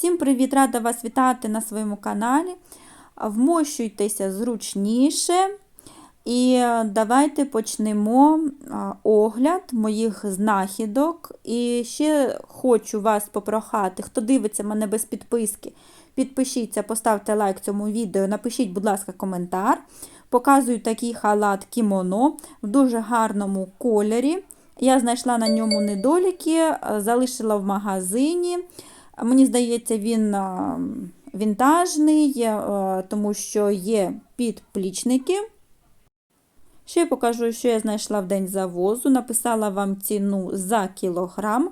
Всім привіт! Рада вас вітати на своєму каналі. Вмощуйтеся зручніше. І давайте почнемо огляд моїх знахідок. І ще хочу вас попрохати, хто дивиться мене без підписки, підпишіться, поставте лайк цьому відео, напишіть, будь ласка, коментар. Показую такий халат кімоно в дуже гарному кольорі. Я знайшла на ньому недоліки, залишила в магазині. Мені здається, він вінтажний, тому що є підплічники. Ще я покажу, що я знайшла в день завозу. Написала вам ціну за кілограм.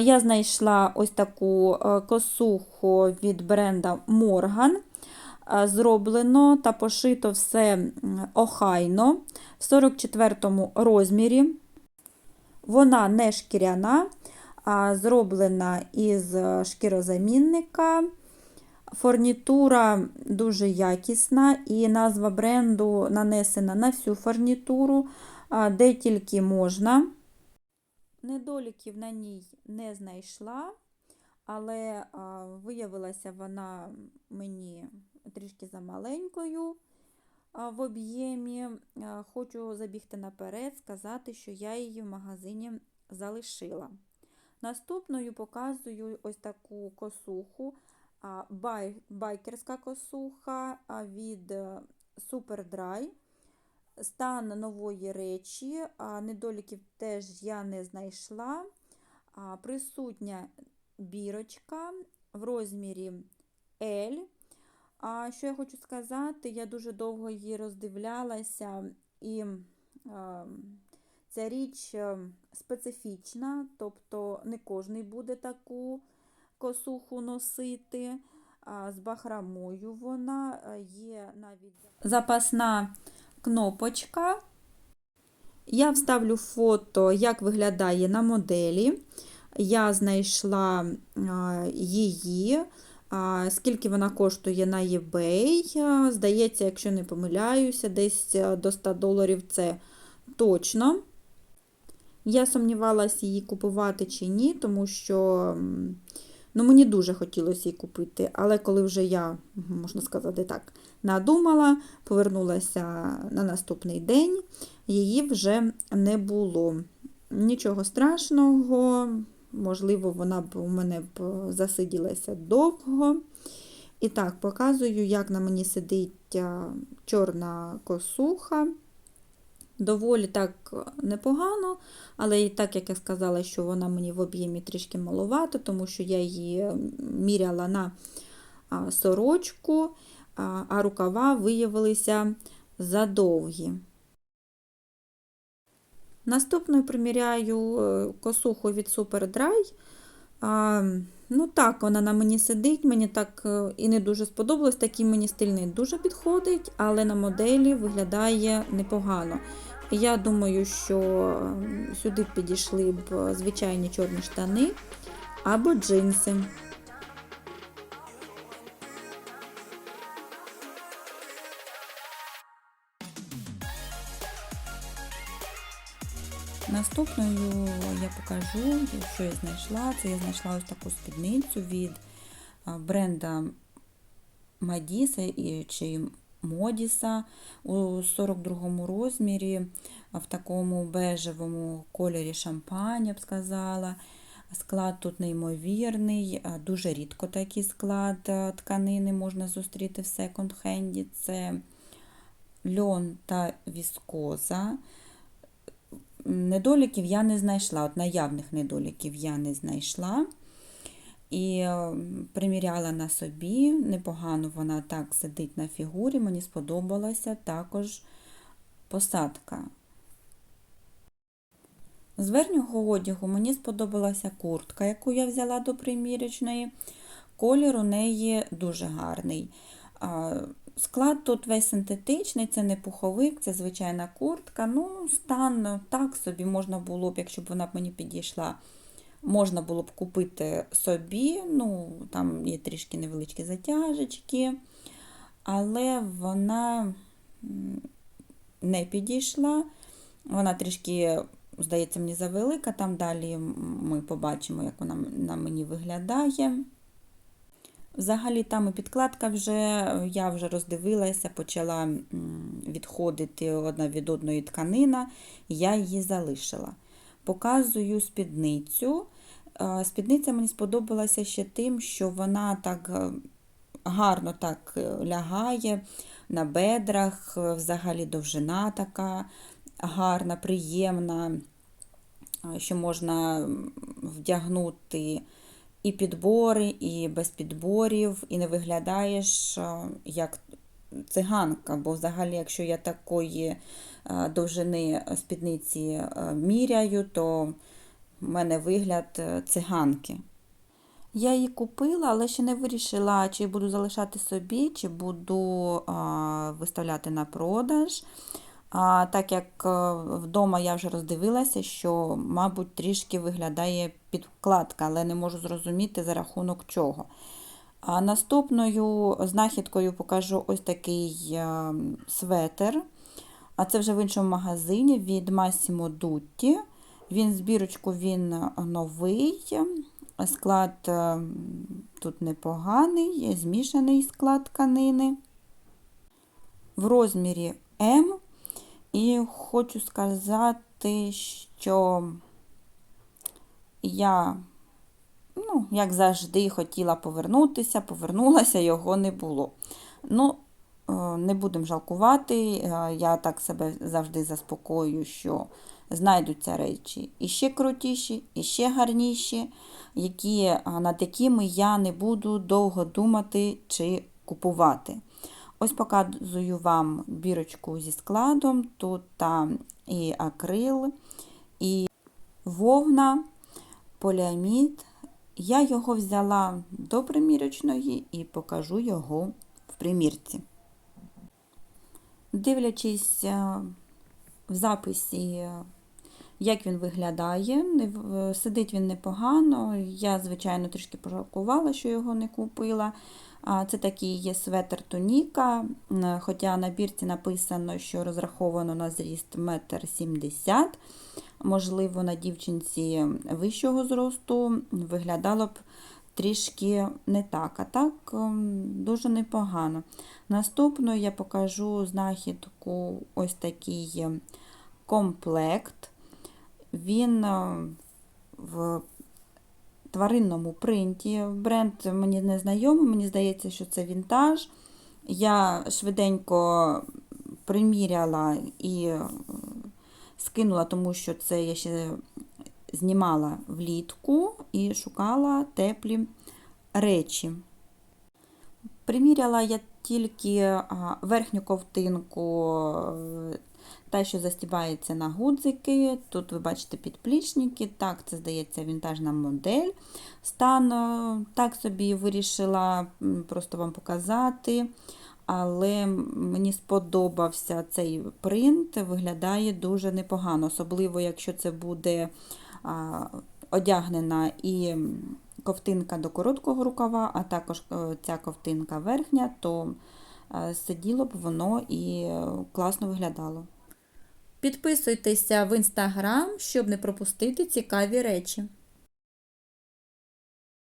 Я знайшла ось таку косуху від бренда Morgan. Зроблено та пошито все охайно в 44 розмірі. Вона не шкіряна, зроблена із шкірозамінника. Фурнітура дуже якісна, і назва бренду нанесена на всю фурнітуру, де тільки можна. Недоліків на ній не знайшла, але виявилася вона мені трішки замаленькою в об'ємі. Хочу забігти наперед, сказати, що я її в магазині залишила. Наступною показую ось таку косуху, бай, байкерська косуха від Superdry. Стан нової речі, недоліків теж я не знайшла. Присутня бірочка в розмірі L. А що я хочу сказати, я дуже довго її роздивлялася, і е, ця річ специфічна, тобто не кожний буде таку косуху носити. З бахрамою вона є навіть запасна кнопочка. Я вставлю фото, як виглядає на моделі. Я знайшла її. Скільки вона коштує на eBay? Здається, якщо не помиляюся, десь до 100 доларів це точно. Я сумнівалася її купувати чи ні, тому що ну, мені дуже хотілося її купити. Але коли вже я, можна сказати так, надумала, повернулася на наступний день, її вже не було. Нічого страшного. Можливо, вона б у мене б засиділася довго. І так, показую, як на мені сидить чорна косуха. Доволі так непогано, але і так, як я сказала, що вона мені в об'ємі трішки маловато, тому що я її міряла на сорочку, а рукава виявилися задовгі. Наступною приміряю е, косуху від Superdry. Ну так, вона на мені сидить, мені так е, і не дуже сподобалось, такий мені стиль не дуже підходить, але на моделі виглядає непогано. Я думаю, що сюди підійшли б звичайні чорні штани або джинси. Наступною я покажу, що я знайшла. Це я знайшла ось таку спідницю від бренда Madisa чи Модіса у 42 розмірі, в такому бежевому кольорі шампань, я б сказала. Склад тут неймовірний, дуже рідко такий склад тканини можна зустріти в секонд-хенді. Це льон та віскоза. Недоліків я не знайшла, от наявних недоліків я не знайшла. І е, приміряла на собі, непогано вона так сидить на фігурі, мені сподобалася також посадка. З верхнього одягу мені сподобалася куртка, яку я взяла до примірячної. Колір у неї дуже гарний. Склад тут весь синтетичний, це не пуховик, це звичайна куртка. Ну, стан так собі можна було б, якщо б вона б мені підійшла, можна було б купити собі. ну, Там є трішки невеличкі затяжечки, але вона не підійшла. Вона трішки, здається, мені завелика. Там далі ми побачимо, як вона на мені виглядає. Взагалі там і підкладка вже, е, я вже роздивилася, почала відходити одна від одної тканина, я її залишила. Показую спідницю. Е, Спідниця мені сподобалася ще тим, що вона так е, гарно так лягає на бедрах, взагалі довжина така гарна, приємна, що можна вдягнути і підбори, і без підборів, і не виглядаєш е, як циганка, бо взагалі, якщо я такої е, довжини спідниці е, міряю, то в мене вигляд циганки. Я її купила, але ще не вирішила, чи буду залишати собі, чи буду виставляти на продаж. А, так як вдома я вже роздивилася, що, мабуть, трішки виглядає підкладка, але не можу зрозуміти за рахунок чого. А наступною знахідкою покажу ось такий е, светер. А це вже в іншому магазині від Massimo Dutti. Він збірочку він новий. Склад е, тут непоганий, змішаний склад тканини. В розмірі М. І хочу сказати, що я, ну, як завжди, хотіла повернутися, повернулася, його не було. Ну, е, не будемо жалкувати. е, Я так себе завжди заспокоюю, що знайдуться речі і ще крутіші, і ще гарніші, які, е, над якими я не буду довго думати чи купувати. Ось показую вам бірочку зі складом. Тут там і акрил, і вовна, поліамід. Я його взяла до примірочної і покажу його в примірці. Дивлячись е, в записі, е, як він виглядає, сидить він непогано. Я, звичайно, трішки пожалкувала, що його не купила. Це такий є светр туніка, хоча на бірці написано, що розраховано на зріст 1,70 м. Можливо, на дівчинці вищого зросту виглядало б трішки не так, а так дуже непогано. Наступною я покажу знахідку ось такий комплект. Він е, в тваринному принті. Бренд мені не знайомий, мені здається, що це вінтаж. Я швиденько приміряла і скинула, тому що це я ще знімала влітку і шукала теплі речі. Приміряла я тільки верхню ковтинку, е, та, що застібається на гудзики. Тут ви бачите підплічники. Так, це здається вінтажна модель. Стан е, так собі вирішила просто вам показати. Але мені сподобався цей принт, виглядає дуже непогано, особливо, якщо це буде а, одягнена і ковтинка до короткого рукава, а також е, ця ковтинка верхня, то е, сиділо б воно і е, класно виглядало. Підписуйтеся в інстаграм, щоб не пропустити цікаві речі.